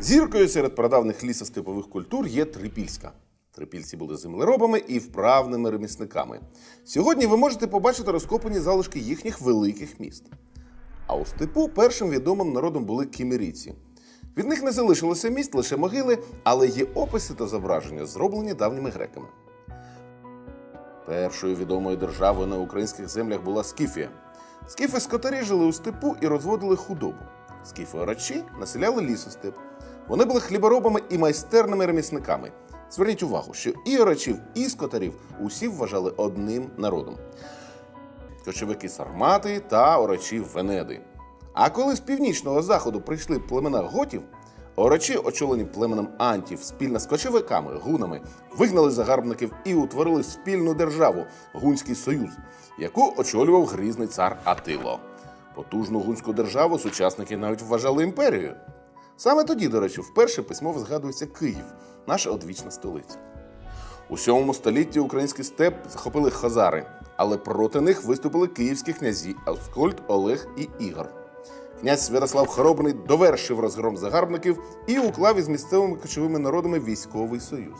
Зіркою серед прадавних лісостепових культур є трипільська. Трипільці були землеробами і вправними ремісниками. Сьогодні ви можете побачити розкопані залишки їхніх великих міст. А у степу першим відомим народом були кімерійці. Від них не залишилося міст, лише могили, але є описи та зображення, зроблені давніми греками. Першою відомою державою на українських землях була Скіфія. Скіфи скотарі жили у степу і розводили худобу. Скіфи орачі населяли лісостеп. Вони були хліборобами і майстерними ремісниками. Зверніть увагу, що і орачів, і скотарів усі вважали одним народом. Кочовики сармати та орачі венеди. А коли з північного заходу прийшли племена готів, орачі, очолені племенем антів, спільно з кочовиками, гунами, вигнали загарбників і утворили спільну державу Гунський Союз, яку очолював грізний цар Атило. Потужну гунську державу сучасники навіть вважали імперією. Саме тоді, до речі, вперше письмово згадується Київ, наша одвічна столиця. У 7 столітті український степ захопили хазари, але проти них виступили київські князі Аскольд, Олег і Ігор. Князь Святослав Хоробний довершив розгром загарбників і уклав із місцевими кочовими народами військовий союз.